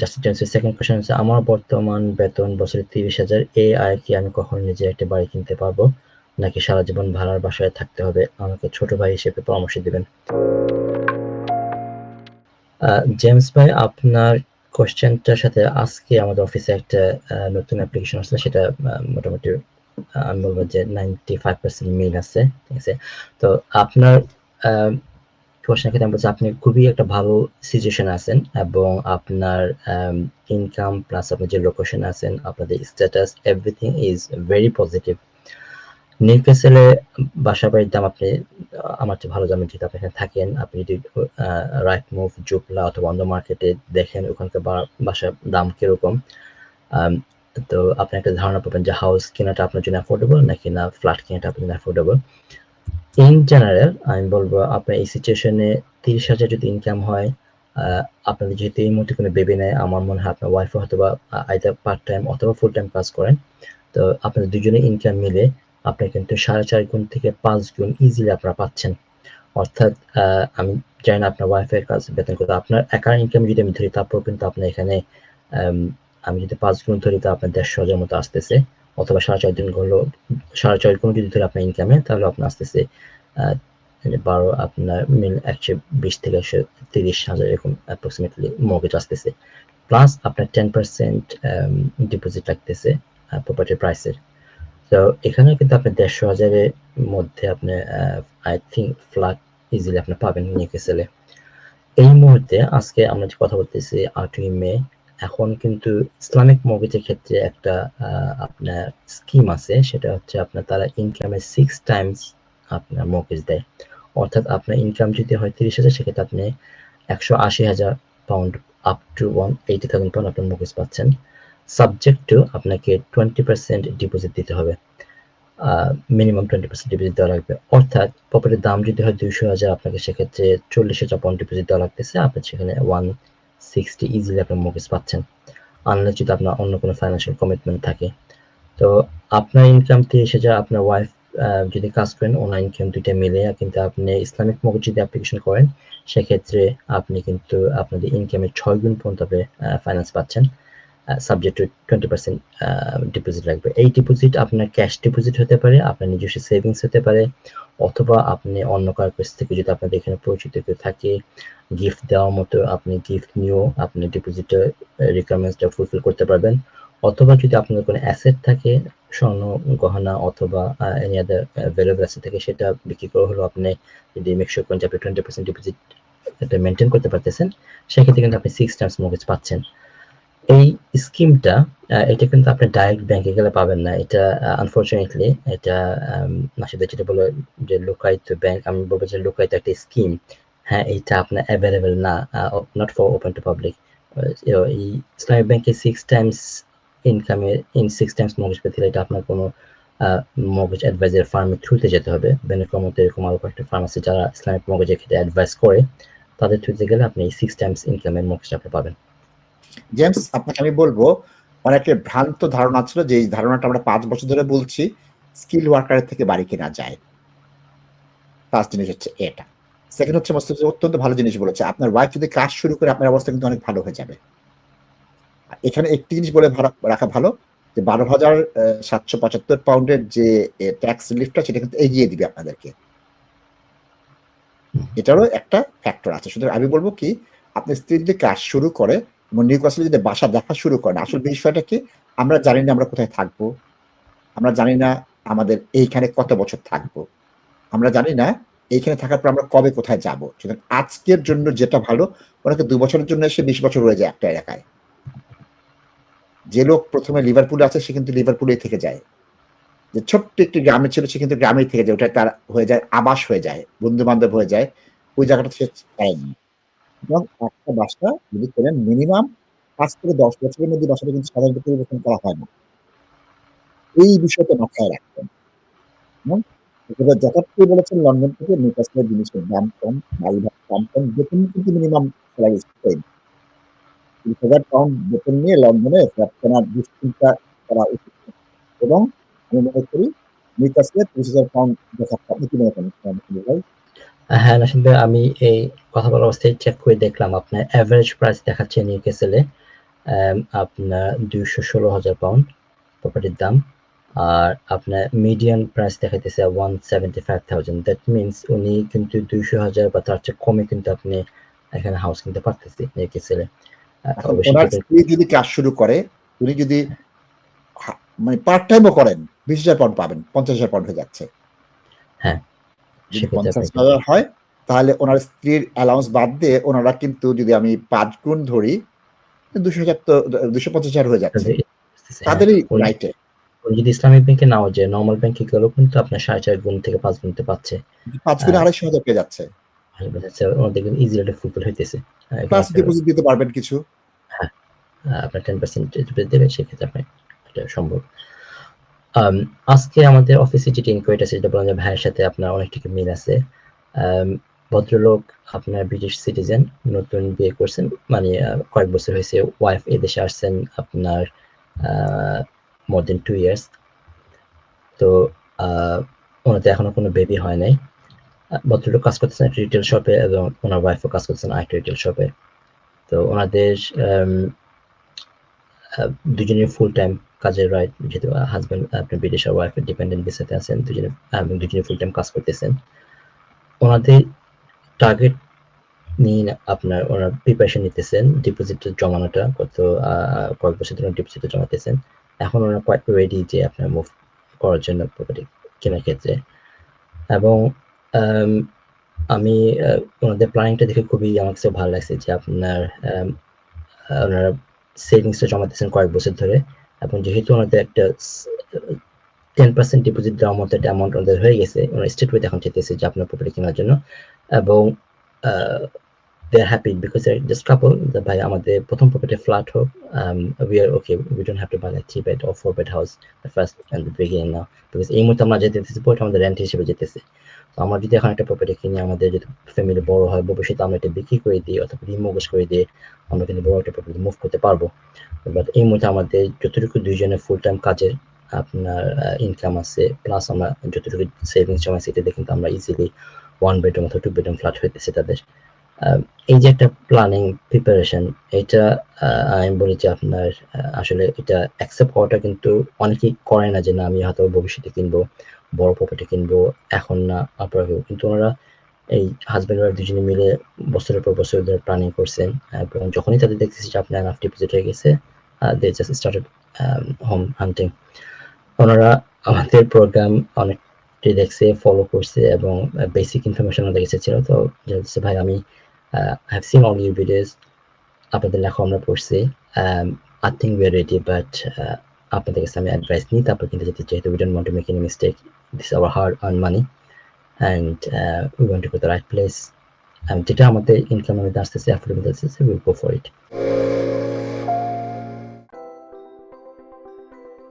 Just টেন্সের second হচ্ছে, আমার বর্তমান বেতন বছরে তিরিশ হাজার আয় কি আমি নিজে একটা বাড়ি কিনতে পারব? নাকি সারা জীবন ভাড়ার বাসায় থাকতে হবে? আমাকে ছোট ভাই হিসেবে পরামর্শ দিবেন। জেমস ভাই, আপনার কোশ্চেনটার সাথে আজকে আমাদের অফিসে একটা নতুন অ্যাপ্লিকেশন আসলে সেটা মোটামুটি আমি বলব যে নাইনটি ফাইভ পার্সেন্ট মিল আছে, ঠিক আছে? তো আপনার কোশ্চেন ক্ষেত্রে আমি আপনি খুবই একটা ভালো সিচুয়েশন আছেন এবং আপনার ইনকাম প্লাস আপনার যে লোকেশন আছেন, আপনাদের status everything is very positive নিউক্যাসেলে বাসা বাড়ির দাম আপনি আমার চেয়ে ভালো জানেন যেহেতু আপনি এখানে থাকেন, আপনি যদি রাইট মুভ জুপলা অথবা অন্য মার্কেটে দেখেন, ওখানকার বাসার দাম কীরকম তো আপনি একটা ধারণা পাবেন যে হাউস কেনাটা আপনার জন্য অ্যাফোর্ডেবল নাকি না ফ্ল্যাট কেনাটা আপনার জন্য অ্যাফোর্ডেবল ইন জেনারেল আমি বলব আপনার এই সিচুয়েশনে তিরিশ হাজার যদি ইনকাম হয় আপনাদের যেহেতু এই মুহূর্তে কোনো বেবি নেয় আমার মনে হয় আপনার ওয়াইফ হয়তো বা আইদার পার্ট টাইম অথবা ফুল টাইম কাজ করেন। তো আপনাদের দুজনে ইনকাম মিলে আপনি কিন্তু সাড়ে চার গুণ থেকে পাঁচ গুণ ইজিলি আপনারা পাচ্ছেন। অর্থাৎ আমি জানি না আপনার ওয়াইফের কাজ বেতন করতে আপনার একার ইনকাম যদি আমি ধরি তারপর কিন্তু আপনার এখানে আমি যদি পাঁচ গুণ ধরি, তো আপনার দেড়শো হাজার মতো আসতেছে। অথবা সাড়ে চার দিন হলো, সাড়ে চার গুণ যদি ধরে আপনার ইনকামে তাহলে আপনার আসতেছে মানে বারো, আপনার মিল একশো বিশ থেকে একশো তিরিশ হাজার এরকম অ্যাপ্রক্সিমেটলি মর্গেজ আসতেছে। প্লাস আপনার টেন পার্সেন্ট ডিপোজিট লাগতেছে প্রপার্টি প্রাইসের তো এখানে কিন্তু আপনি দেড়শো হাজারের মধ্যে আপনি আই থিঙ্ক ফ্ল্যাট ইজিলি আপনি পাবেন নিউকেসেলে এই মুহূর্তে আজকে আমরা যে কথা বলতেছি, আটই মে এখন কিন্তু ইসলামিক মর্গেজের ক্ষেত্রে একটা আপনার স্কিম আছে, সেটা হচ্ছে আপনার তারা ইনকামের সিক্স টাইমস আপনার মর্গেজ দেয়। অর্থাৎ আপনার ইনকাম যদি হয় তিরিশ হাজার, সেক্ষেত্রে আপনি একশো আশি হাজার pound up to one eighty thousand pound আপনার মর্গেজ পাচ্ছেন। সাবজেক্ট টু আপনাকে টোয়েন্টি পার্সেন্ট ডিপোজিট দিতে হবে। মিনিমাম টোয়েন্টি পার্সেন্ট ডিপোজিট দেওয়া লাগবে। অর্থাৎ প্রপার্টির দাম যদি হয় দুইশো হাজার, আপনাকে সেক্ষেত্রে চল্লিশ হাজার পাউন্ড ডিপোজিট দেওয়া লাগতেছে। আপনার সেখানে ওয়ান সিক্সটি ইজিলি আপনার মর্গেজ পাচ্ছেন। আনলেস যদি আপনার অন্য কোনো ফাইন্যান্সিয়াল কমিটমেন্ট থাকে। তো আপনার ইনকাম থেকে এসে যা আপনার ওয়াইফ যদি কাজ করেন, ওনার ইনকাম দুইটা মিলে কিন্তু আপনি ইসলামিক মর্গেজ যদি অ্যাপ্লিকেশন করেন, সেক্ষেত্রে আপনি কিন্তু আপনাদের ইনকামের ছয় গুণ পর্যন্ত আপনি ফাইন্যান্স পাচ্ছেন। Subject to twenty percent deposit লাগবে। এই ডিপোজিট আপনার ক্যাশ ডিপোজিট হতে পারে, আপনার নিজস্ব সেভিংস হতে পারে, অথবা আপনি অন্য কারোর কাছ থেকে যদি আপনাদের এখানে পরিচিত কেউ থাকে গিফট দেওয়ার মতো আপনি গিফট নিয়েও আপনি ডিপোজিটের রিকোয়ারমেন্টসটা ফুলফিল করতে পারবেন। অথবা যদি আপনার কোনো অ্যাসেট থাকে, স্বর্ণ, গহনা অথবা এনি আদার ভ্যালুয়েবল অ্যাসেট থাকে, সেটা বিক্রি করে হলো আপনি যদি মেকশোর করেন যে আপনি টোয়েন্টি পার্সেন্ট ডিপোজিট এটা মেনটেন করতে পারতেছেন, সেক্ষেত্রে কিন্তু আপনি সিক্স টাইমস মর্গেজ পাচ্ছেন। এই স্কিমটা এটা কিন্তু আপনি ডাইরেক্ট ব্যাংকে গেলে পাবেন না। এটা আনফর্চুনেটলি এটা নাসিদের যেটা বলে যে লোকায়িত ব্যাংক আমি বলব যে লোকায়িত একটা স্কিম হ্যাঁ এইটা আপনার অ্যাভেলেবেল না not for open to public এই ইসলামিক ব্যাংকে সিক্স টাইমস ইনকামে ইন সিক্স টাইমস মর্গেজ পেতে এটা আপনার কোনো মর্গেজ অ্যাডভাইজার ফার্মের থ্রুতে যেতে হবে। বেনিফের মতো এরকম আরও কয়েকটা ফার্ম আছে যারা ইসলামিক মর্গেজের ক্ষেত্রে অ্যাডভাইস করে। তাদের থ্রুতে গেলে আপনি সিক্স টাইমস ইনকামের মর্গেজ আপনি পাবেন। জেমস, আপনাকে আমি বলব অনেকের ভ্রান্ত ধারণা ছিল যে এই ধারণাটা আমরা পাঁচ বছর ধরে বলছি, স্কিল ওয়ার্কারের থেকে বাড়ি কেনা যায়। ফার্স্ট জিনিস হচ্ছে এটা। সেকেন্ড হচ্ছে অত্যন্ত ভালো জিনিস বলেছে। আপনার ওয়াইফ যদি কাজ শুরু করে, আপনার অবস্থা কিন্তু অনেক ভালো হয়ে যাবে। এখানে একটি জিনিস বলে রাখা ভালো, যে বারো হাজার সাতশো পঁচাত্তর পাউন্ডের যে ট্যাক্স রিলিফটা সেটা কিন্তু এগিয়ে দিবে আপনাদেরকে। এটারও একটা ফ্যাক্টর আছে। সুতরাং আমি বলব কি, আপনি স্ত্রী যদি কাজ শুরু করে এবং নিউ যদি বাসা দেখা শুরু করেন আসল বিষয়টা কি? আমরা জানি না আমরা কোথায় থাকব। আমরা জানি না আমাদের এইখানে কত বছর থাকব। আমরা জানি না এইখানে থাকার পর আমরা কবে কোথায় যাব। সুতরাং আজকের জন্য যেটা ভালো ওনাকে দু বছরের জন্য এসে বিশ বছর রয়ে যায় একটা এলাকায়। যে লোক প্রথমে লিভারপুলে আছে সে কিন্তু লিভারপুলেই থেকে যায়। যে ছোট্ট একটি গ্রামে ছিল সে কিন্তু গ্রামেই থেকে যায়। ওটা তার হয়ে যায় আবাস হয়ে যায় বন্ধু বান্ধব হয়ে যায়। ওই জায়গাটা সে পায়নি। এবং একটা বাসা যদি করেন মিনিমাম পাঁচ থেকে দশ বছরের মধ্যে বাসাটা কিন্তু সাধারণত পরিবর্তন করা হয় না। এই বিষয়টা মাথায় রাখবেন। যথার্থই বলেছেন লন্ডন থেকে নিউকাসলের জিনিসের দাম কম বাড়ি দাম কম বেতন কিন্তু মিনিমাম স্যালারি সেম তিরিশ হাজার পাউন্ড বেতন নিয়ে লন্ডনে ফ্ল্যাট কেনার দুশ্চিন্তা করা উচিত। এবং আমি মনে করি নিউকাসলের তিরিশ হাজার পাউন্ড যথার্থ ভাই হ্যাঁ ভাই আমি এই কথা বলার অবস্থায় চেক করে দেখলাম। আপনার অ্যাভারেজ প্রাইস দেখাচ্ছে নিউক্যাসেলে um, আপনার দুইশো ষোলো হাজার পাউন্ড প্রপার্টির দাম। আর আপনার মিডিয়াম প্রাইস দেখাইতেছে one seventy five thousand that means উনি কিন্তু দুইশো হাজার বা তার চেয়ে কমে কিন্তু আপনি এখানে হাউস কিনতে পারতেছি নিউকেসেলে ওনার স্ত্রী যদি কাজ শুরু করে উনি যদি মানে পার্ট টাইমও করেন বিশ হাজার পাউন্ড পাবেন পঞ্চাশ হাজার পাউন্ড হয়ে যাচ্ছে। হ্যাঁ, যদি পঞ্চাশ হাজার হয় তাহলে ওনার স্ত্রীর অ্যালাউন্স বাদ দিয়ে ওনারা কিন্তু যদি আমি পাঁচ গুণ ধরি দুশো হাজার তো দুশো পঞ্চাশ হাজার হয়ে যাচ্ছে। তাদেরই রাইটে যদি ইসলামিক ব্যাংকে নাও যে নর্মাল ব্যাংকে গেলেও কিন্তু আপনার সাড়ে চার গুণ থেকে পাঁচ গুণতে পাচ্ছে। পাঁচ গুণে হ্যাঁ। আড়াইশো হাজার পেয়ে যাচ্ছে। ওনাদের কিন্তু ইজিলি ফুলফিল হইতেছে। প্লাস ডিপোজিট দিতে পারবেন কিছু। আহ, আপনার টেন পার্সেন্ট দেবে সেক্ষেত্রে আপনার এটা সম্ভব। আজকে আমাদের অফিসে যেটি ইনকোয়ারি আছে বললাম যে ভাইয়ের সাথে আপনার অনেকটুকু মিল আছে। আম, ভদ্রলোক আপনার ব্রিটিশ সিটিজেন নতুন বিয়ে করছেন মানে কয়েক বছর হয়েছে ওয়াইফ এদেশে আসছেন আপনার মোর দেন টু ইয়ার্স তো ওনাদের এখনও কোনো বেবি হয় নাই। ভদ্রলোক কাজ করতেছেন একটা রিটেল শপে এবং ওনার ওয়াইফও কাজ করতেছেন আরেকটা রিটেল শপে তো ওনাদের দুজনের ফুল টাইম কাজের রাইট যেহেতু হাজব্যান্ড আপনার ব্রিটিশ আর ওয়াইফের ডিপেন্ডেন্ট ভিসাতে আছেন দুজনে দুজনে ফুল টাইম কাজ করতেছেন ওনাদের টার্গেট নিয়ে আপনার ওনারা প্রিপারেশন নিতেছেন ডিপোজিট জমানোটা কত কয়েক বছর ধরে ডিপোজিট জমাতেছেন এখন ওনারা কোয়াইট রেডি যে আপনার মুভ করার জন্য প্রপার্টি কেনার ক্ষেত্রে এবং আম, ওনাদের প্ল্যানিংটা দেখে খুবই আমার কাছে ভালো লাগছে যে আপনার ওনারা সেভিংসটা জমাতেছেন কয়েক বছর ধরে এবং যেহেতু ওনাদের একটা টেন পার্সেন্ট ডিপোজিট দেওয়ার মতো একটা অ্যামাউন্ট ওনাদের হয়ে গেছে ওনারা স্টেট ওয়েতে এখন চেতেছে যে আপনার প্রপার্টি কেনার জন্য। এবং they are happy because just couple ভাই আমাদের প্রথম প্রপার্টি ফ্ল্যাট হোক we are okay we don't have to buy three bed or four bed house first and beginning now because এই মুহূর্তে আমরা যেতেছি ওটা আমাদের রেন্ট হিসেবে যেতেছে। তো আমরা যদি এখন একটা প্রপার্টি কিনি, আমাদের যদি ফ্যামিলি বড় হয়, ভবিষ্যতে আমরা এটা বিক্রি করে দিই অথবা রিমোগেজ করে দিয়ে আমরা কিন্তু বড় একটা প্রপার্টি মুভ করতে পারব। বাট এই মুহূর্তে আমাদের যতটুকু দুইজনের ফুল টাইম কাজের আপনার ইনকাম আছে প্লাস আমরা যতটুকু সেভিংস জমাইছি, এটাতে কিন্তু আমরা ইজিলি ওয়ান বেডরুম অথবা টু বেডরুম ফ্ল্যাট হইতেছে তাদের। এই যে একটা প্ল্যানিং প্রিপারেশন এটা আমি বলি যে আপনার আসলে এটা অ্যাকসেপ্ট করাটা কিন্তু অনেকেই করে না যে না, আমি হয়তো ভবিষ্যতে কিনবো। বড় প্রপার্টি কিনবো, এখন না আপনারা কিন্তু ওনারা এই হাজব্যান্ড ওয়াইফ দুজনে মিলে বছরের পর বছর ধরে প্ল্যানিং করছেন, এবং যখনই তাদের দেখতেছি যে আপনার এনাফ ডিপোজিট হয়ে গেছে they just started home hunting ওনারা আমাদের প্রোগ্রাম অনেকটি দেখছে ফলো করছে, এবং বেসিক ইনফরমেশন ওদের কাছে ছিল। তো ভাই, আমি have seen all your videos আপনাদের লেখা আমরা পড়ছি I think we are ready but আপনাদের কাছে আমি অ্যাডভাইস নিই, তারপর কিন্তু যেতে যেহেতু we don't want to make any mistake This our hard earn money and we want to go the right place যেটা আমাদের ইনকাম আমাদের আসতেছে অ্যাফোর্ডেবল আসতেছে will go for it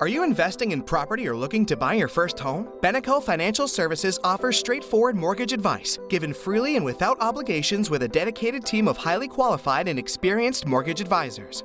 Are you investing in property or looking to buy your first home? Beneco Financial Services offers straightforward mortgage advice, given freely and without obligations with a dedicated team of highly qualified and experienced mortgage advisors.